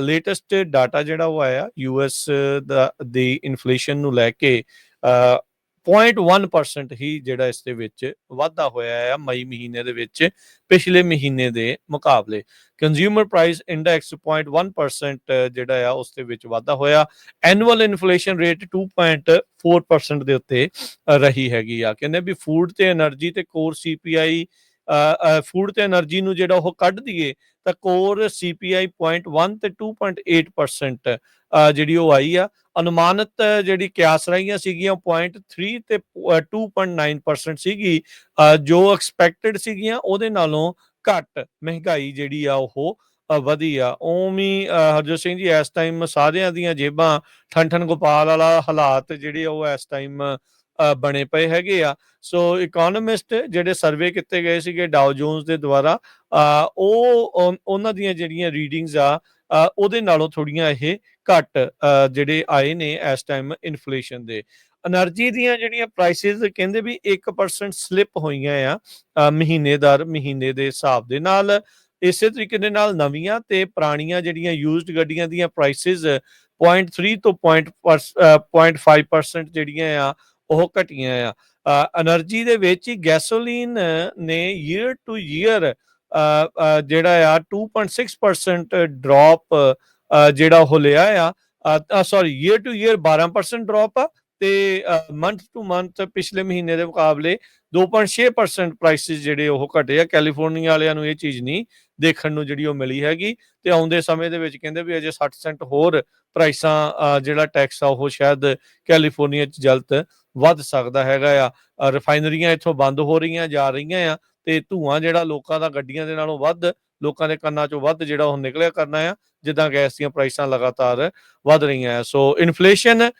Latest data ਜਿਹੜਾ ਉਹ ਆਇਆ ਯੂ ਯੂਐਸ ਦਾ, ਦੀ ਇਨਫਲੇਸ਼ਨ ਨੂੰ ਲੈ ਕੇ 0.1% ਹੀ ਜਿਹੜਾ ਇਸ ਦੇ ਵਿੱਚ ਵਾਧਾ ਹੋਇਆ ਹੈ ਮਈ ਮਹੀਨੇ ਦੇ ਵਿੱਚ, ਪਿਛਲੇ ਮਹੀਨੇ ਦੇ ਮੁਕਾਬਲੇ। ਕੰਜ਼ਿਊਮਰ ਪ੍ਰਾਈਸ ਇੰਡੈਕਸ 0.1% ਜਿਹੜਾ ਆ ਉਸ ਦੇ ਵਿੱਚ ਵਾਧਾ ਹੋਇਆ। ਐਨੂਅਲ ਇਨਫਲੇਸ਼ਨ ਰੇਟ 2.4% ਦੇ ਉੱਤੇ ਰਹੀ ਹੈਗੀ ਆ। ਕਹਿੰਦੇ ਵੀ ਫੂਡ ਤੇ એનર્ਜੀ ਤੇ ਕੋਰ ਸੀਪੀਆਈ ਫੂਡ ਤੇ એનર્ਜੀ ਨੂੰ ਜਿਹੜਾ ਉਹ ਕੱਢ ਦਈਏ, ਤਾਂ ਕੋਰ ਸੀਪੀਆਈ 0.1 ਤੇ 2.8% ਜਿਹੜੀ ਉਹ ਆਈ ਆ। ਅਨੁਮਾਨਿਤ ਜਿਹੜੀ ਕਿਆਸ ਰਹੀਆਂ ਸੀਗੀਆਂ 0.3 ਤੇ 2.9% ਸੀਗੀ। ਜੋ ਐਕਸਪੈਕਟਡ ਸੀਗੀਆਂ, ਉਹਦੇ ਨਾਲੋਂ ਘੱਟ ਮਹਿੰਗਾਈ ਜਿਹੜੀ ਆ, ਉਹ ਵਧੀਆ ਓਮੀ ਹਰਜੋਤ ਸਿੰਘ ਜੀ, ਇਸ ਟਾਈਮ ਸਾਰਿਆਂ ਦੀਆਂ ਜੇਬਾਂ ਠੰਠਣ ਗੋਪਾਲ ਵਾਲਾ ਹਾਲਾਤ ਜਿਹੜੇ ਉਹ ਇਸ ਟਾਈਮ ਬਣੇ ਪਏ ਹੈਗੇ ਆ। ਸੋ ਇਕਨੋਮਿਸਟ ਜਿਹੜੇ ਸਰਵੇ ਕੀਤੇ ਗਏ ਸੀਗੇ ਡਾਓ ਜੋਨਸ ਦੇ ਦੁਆਰਾ ਉਹ ਉਹਨਾਂ ਦੀਆਂ ਜਿਹੜੀਆਂ ਰੀਡਿੰਗਸ ਆ ਉਹਦੇ ਨਾਲੋਂ ਥੋੜੀਆਂ ਇਹ ਘੱਟ ਜਿਹੜੇ ਆਏ ਨੇ ਇਸ ਟਾਈਮ ਇਨਫਲੇਸ਼ਨ ਦੇ। ਐਨਰਜੀ ਦੀਆਂ ਜਿਹੜੀਆਂ ਪ੍ਰਾਈਸਿਸ ਕਹਿੰਦੇ ਵੀ 1% ਸਲਿਪ ਹੋਈਆਂ ਆ ਮਹੀਨੇ ਦਰ ਮਹੀਨੇ ਦੇ ਹਿਸਾਬ ਦੇ ਨਾਲ। ਇਸੇ ਤਰੀਕੇ ਦੇ ਨਾਲ ਨਵੀਆਂ ਤੇ ਪੁਰਾਣੀਆਂ ਜਿਹੜੀਆਂ ਯੂਜ਼ਡ ਗੱਡੀਆਂ ਦੀਆਂ ਪ੍ਰਾਈਸਿਸ 0.3 ਤੋਂ 0.5% ਜਿਹੜੀਆਂ ਆ ਉਹ ਘਟੀਆਂ ਆ। એનર્ਜੀ ਦੇ ਵਿੱਚ ਹੀ ਗੈਸੋਲੀਨ ਨੇ ਈਅਰ ਟੂ ਈਅਰ ਜਿਹੜਾ ਆ 2.6% ਡ੍ਰੌਪ ਜਿਹੜਾ ਉਹ ਲਿਆ ਆ। Sorry year to year 12% drop ਆ ਤੇ ਮੰਥ ਟੂ ਮੰਥ ਪਿਛਲੇ ਮਹੀਨੇ ਦੇ ਮੁਕਾਬਲੇ 2.6% ਪ੍ਰਾਈਸਿਸ ਜਿਹੜੇ ਉਹ ਘਟੇ ਆ। ਕੈਲੀਫੋਰਨੀਆ ਵਾਲਿਆਂ ਨੂੰ ਇਹ ਚੀਜ਼ ਨਹੀਂ ਦੇਖਣ ਨੂੰ ਜਿਹੜੀ ਉਹ ਮਿਲੀ ਹੈਗੀ ਤੇ ਆਉਂਦੇ ਸਮੇਂ ਦੇ ਵਿੱਚ ਕਹਿੰਦੇ ਵੀ ਅਜੇ 60 ਸੈਂਟ ਹੋਰ ਪ੍ਰਾਈਸਾਂ ਜਿਹੜਾ ਟੈਕਸ ਆ ਉਹ ਸ਼ਾਇਦ ਕੈਲੀਫੋਰਨੀਆ 'ਚ ਜਲਤ ਵੱਧ ਸਕਦਾ ਹੈਗਾ ਆ। ਰਿਫਾਈਨਰੀਆਂ ਇੱਥੋਂ ਬੰਦ ਹੋ ਰਹੀਆਂ, ਜਾ ਰਹੀਆਂ ਆ ਤੇ ਧੂਆਂ ਜਿਹੜਾ ਲੋਕਾਂ ਦਾ ਗੱਡੀਆਂ ਦੇ ਨਾਲੋਂ ਵੱਧ, ਲੋਕਾਂ ਦੇ ਕੰਨਾਂ ਚੋਂ ਵੱਧ ਜਿਹੜਾ ਉਹ ਨਿਕਲਿਆ ਕਰਨਾ ਆ, ਜਿੱਦਾਂ ਗੈਸ ਦੀਆਂ ਪ੍ਰਾਈਸਾਂ ਲਗਾਤਾਰ ਵੱਧ ਰਹੀਆਂ ਆ। ਸੋ ਇਨਫਲੇਸ਼ਨ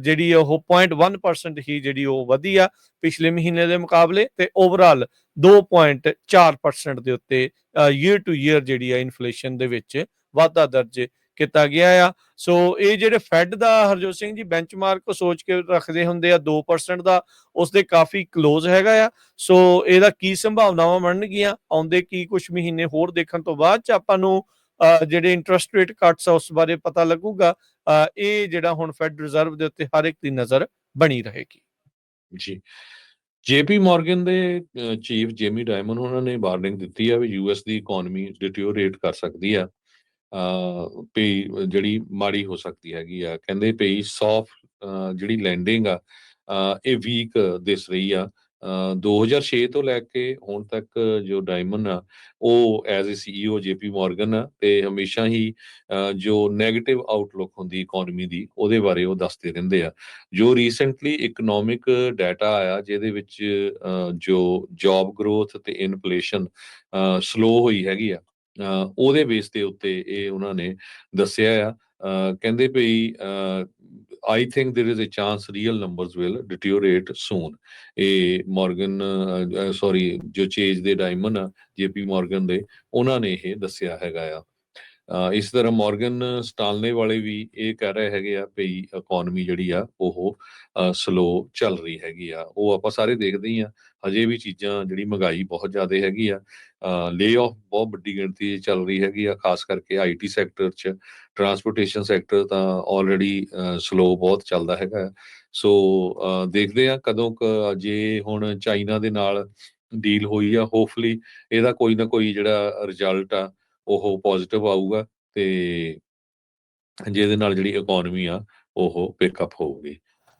ਜਿਹੜੀ ਉਹ 0.1% ਹੀ ਜਿਹੜੀ ਉਹ ਵਧੀ ਆ ਪਿਛਲੇ ਮਹੀਨੇ ਦੇ ਮੁਕਾਬਲੇ ਤੇ ਓਵਰਆਲ 2.4% ਦੇ ਉੱਤੇ ਈਅਰ ਟੂ ਈਅਰ ਜਿਹੜੀ ਆ ਇਨਫਲੇਸ਼ਨ ਦੇ ਵਿੱਚ ਵਾਧਾ ਦਰਜ ਕੀਤਾ ਗਿਆ ਆ। ਸੋ ਇਹ ਜਿਹੜੇ ਫੈਡ ਦਾ ਹਰਜੋਤ ਸਿੰਘ ਜੀ ਬੈਂਚਮਾਰਕ ਸੋਚ ਕੇ ਰੱਖਦੇ ਹੁੰਦੇ ਆ 2% ਦਾ ਉਸ ਦੇ ਕਾਫੀ ক্লোਜ਼ ਹੈਗਾ ਆ। ਸੋ ਇਹਦਾ ਕੀ ਸੰਭਾਵਨਾਵਾਂ ਬਣਨਗੀਆਂ, ਆਉਂਦੇ ਕੀ ਕੁਝ ਮਹੀਨੇ ਹੋਰ ਦੇਖਣ ਤੋਂ ਬਾਅਦ ਚ ਆਪਾਂ ਨੂੰ ਜਿਹੜੇ ਇੰਟਰਸਟ ਰੇਟ ਕੱਟਸ ਆ, ਉਸ ਬਾਰੇ ਪਤਾ ਲੱਗੂਗਾ। ਇਹ ਜਿਹੜਾ ਹੁਣ ਫੈਡ ਰਿਜ਼ਰਵ ਦੇ ਉੱਤੇ ਹਰ ਇੱਕ ਦੀ ਨਜ਼ਰ ਬਣੀ ਰਹੇਗੀ। ਜੀ। ਜੇਪੀ ਮਾਰਗਨ ਦੇ ਚੀਫ ਜੇਮੀ ਡਾਇਮਨ ਉਹਨਾਂ ਨੇ ਵਾਰਨਿੰਗ ਦਿੱਤੀ ਆ ਵੀ ਯੂਐਸ ਦੀ ਇਕਨੋਮੀ ਡਿਟੀਓਰੇਟ ਕਰ ਸਕਦੀ ਆ। ਪਈ ਜਿਹੜੀ ਮਾੜੀ ਹੋ ਸਕਦੀ ਹੈਗੀ ਆ। ਕਹਿੰਦੇ ਪਈ ਸੌਫਟ ਜਿਹੜੀ ਲੈਂਡਿੰਗ ਆ ਇਹ ਵੀਕ ਦਿਸ ਰਹੀ ਆ। ਅ, 2006 ਤੋਂ ਲੈ ਕੇ ਹੁਣ ਤੱਕ ਜੋ ਡਾਇਮਨ ਆ ਉਹ as a CEO JP Morgan ਆ ਤੇ ਹਮੇਸ਼ਾ ਹੀ ਜੋ 네ਗੇਟਿਵ ਆਊਟਲੁੱਕ ਹੁੰਦੀ ਇਕਨੋਮੀ ਦੀ ਉਹਦੇ ਬਾਰੇ ਉਹ ਦੱਸਦੇ ਰਹਿੰਦੇ ਆ। ਜੋ ਰੀਸੈਂਟਲੀ ਇਕਨੋਮਿਕ ਡਾਟਾ ਆਇਆ ਜਿਹਦੇ ਵਿੱਚ ਜੋ ਜੌਬ ਗਰੋਥ ਤੇ ਇਨਫਲੇਸ਼ਨ ਸਲੋ ਹੋਈ ਹੈਗੀ ਆ ਉਹਦੇ ਬੇਸ ਦੇ ਉੱਤੇ ਇਹ ਉਹਨਾਂ ਨੇ ਦੱਸਿਆ ਆ ਅ, ਕਹਿੰਦੇ ਭਈ I think there is a chance real numbers will deteriorate soon ਇਹ ਮਾਰਗਨ ਸੌਰੀ ਜੋ ਚੇਜ ਦੇ ਡਾਇਮੰਡ ਆ ਜੇਪੀ ਮਾਰਗਨ ਦੇ ਉਹਨਾਂ ਨੇ ਇਹ ਦੱਸਿਆ ਹੈਗਾ ਆ ਅ, ਇਸ ਤਰ੍ਹਾਂ ਮਾਰਗਨ ਸਟਾਲਨੇ ਵਾਲੇ ਵੀ ਇਹ ਕਹਿ ਰਹੇ ਹੈਗੇ ਆ ਭਈ ਇਕਨੋਮੀ ਜਿਹੜੀ ਆ, ਉਹ ਸਲੋ ਚੱਲ ਰਹੀ ਹੈਗੀ ਆ। ਉਹ ਆਪਾਂ ਸਾਰੇ ਦੇਖਦੇ ਹੀ ਆ। ਹਜੇ ਵੀ ਚੀਜ਼ਾਂ ਜਿਹੜੀ ਮਹਿੰਗਾਈ ਬਹੁਤ ਜ਼ਿਆਦਾ ਹੈਗੀ ਆ। ਲੇ ਆਫ ਬਹੁਤ ਵੱਡੀ ਗਿਣਤੀ ਚੱਲ ਰਹੀ ਹੈਗੀ ਆ, ਖਾਸ ਕਰਕੇ ਆਈਟੀ ਸੈਕਟਰ 'ਚ। ਟਰਾਂਸਪੋਰਟੇਸ਼ਨ ਸੈਕਟਰ ਤਾਂ ਆਲਰੇਡੀ ਸਲੋ ਬਹੁਤ ਚੱਲਦਾ ਹੈਗਾ ਆ। ਸੋ ਦੇਖਦੇ ਆ ਕਦੋਂ ਕ ਜੇ ਹੁਣ ਚਾਈਨਾ ਦੇ ਨਾਲ ਡੀਲ ਹੋਈ ਆ ਹੋਪਫੁਲੀ ਇਹਦਾ ਕੋਈ ਨਾ ਕੋਈ ਜਿਹੜਾ ਰਿਜ਼ਲਟ ਆ ਉਹ ਪੋਜ਼ਿਟਿਵ ਆਊਗਾ ਤੇ ਜਿਹਦੇ ਨਾਲ ਜਿਹੜੀ ਇਕਨੋਮੀ ਆ ਉਹ ਪਿਕ ਅਪ ਹੋਊਗੀ।